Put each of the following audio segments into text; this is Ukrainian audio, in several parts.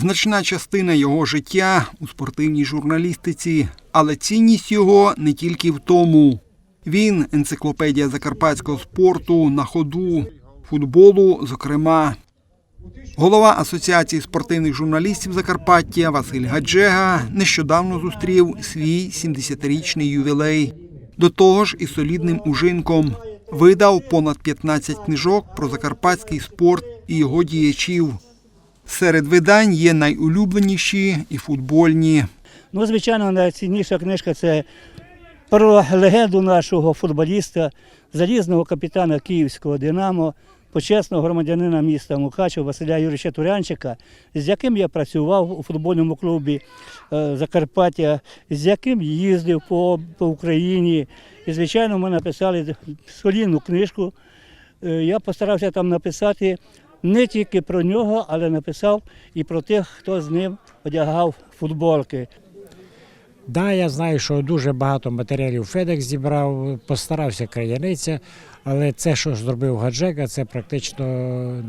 Значна частина його життя у спортивній журналістиці, але цінність його не тільки в тому. Він енциклопедія закарпатського спорту на ходу, футболу, зокрема. Голова Асоціації спортивних журналістів Закарпаття Василь Гаджега нещодавно зустрів свій 70-річний ювілей. До того ж, із солідним ужинком видав понад 15 книжок про закарпатський спорт і його діячів. Серед видань є найулюбленіші і футбольні. Ну, звичайно, найцінніша книжка це про легенду нашого футболіста, залізного капітана Київського Динамо, почесного громадянина міста Мукачева Василя Юрійовича Турянчика, з яким я працював у футбольному клубі е, Закарпаття, з яким їздив по, по Україні. І, звичайно, ми написали солідну книжку. Е, Я постарався там написати не тільки про нього, але написав і про тих, хто з ним одягав футболки. Да, я знаю, що дуже багато матеріалів Федекс зібрав, постарався краяниця, але це, що зробив Гаджега, це практично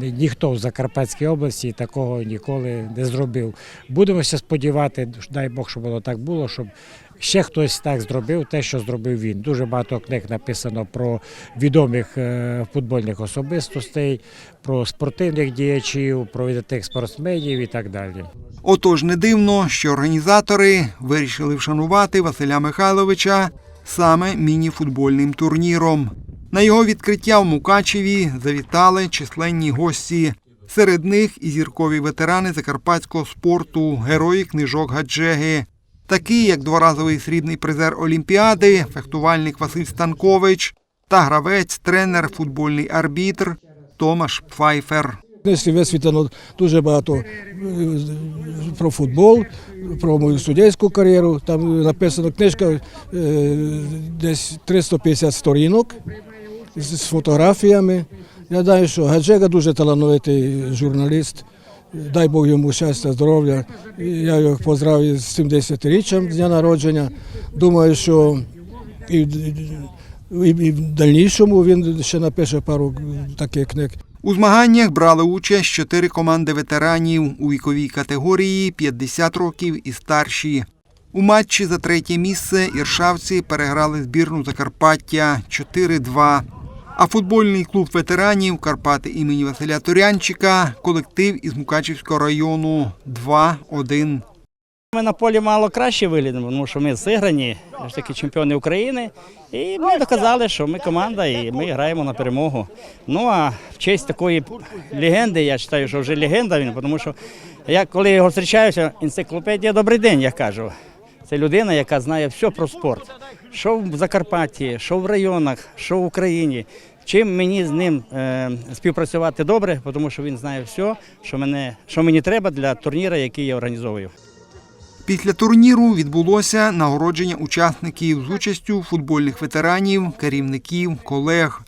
ніхто в Закарпатській області такого ніколи не зробив. Будемося сподівати, дай Бог, щоб воно так було, щоб ще хтось так зробив, те, що зробив він. Дуже багато книг написано про відомих е, футбольних особистостей, про спортивних діячів, про видатних спортсменів і так далі. Отож, не дивно, що організатори вирішили вшанувати Василя Михайловича саме міні-футбольним турніром. На його відкриття в Мукачеві завітали численні гості. Серед них і зіркові ветерани закарпатського спорту, герої книжок Гаджеги, такі як дворазовий срібний призер Олімпіади, фехтувальник Василь Станкович та гравець, тренер, футбольний арбітр Томаш Пфайфер. книжці висвітлено дуже багато е, про футбол, про мою суддівську кар'єру. Там написано книжка е, десь 350 сторінок з фотографіями. Я знаю, що Гаджега дуже талановитий журналіст. Дай Бог йому щастя, здоров'я. Я його поздравив з 70-річчям дня народження. Думаю, що і, і, і в дальнішому він ще напише пару таких книг. У змаганнях брали участь чотири команди ветеранів у віковій категорії 50 років і старші. У матчі за третє місце іршавці переграли збірну Закарпаття 4-2. А футбольний клуб ветеранів Карпати імені Василя Турянчика колектив із Мукачівського району 2-1. Ми на полі мало краще виглядимо, тому що ми зіграні, ж таки чемпіони України. І ми доказали, що ми команда і ми граємо на перемогу. Ну а в честь такої легенди, я вважаю, що вже легенда він, тому що я коли його зустрічаюся, енциклопедія Добрий день, я кажу. Це людина, яка знає все про спорт. Що в Закарпатті, що в районах, що в Україні. Чим мені з ним е, співпрацювати добре, тому що він знає все, що, мене, що мені треба для турніру, який я організовую. Після турніру відбулося нагородження учасників з участю футбольних ветеранів, керівників, колег.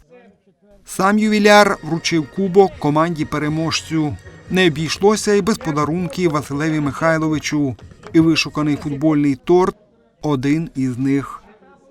Сам ювіляр вручив кубок команді переможцю. Не обійшлося і без подарунків Василеві Михайловичу. І вишуканий футбольний торт один із них.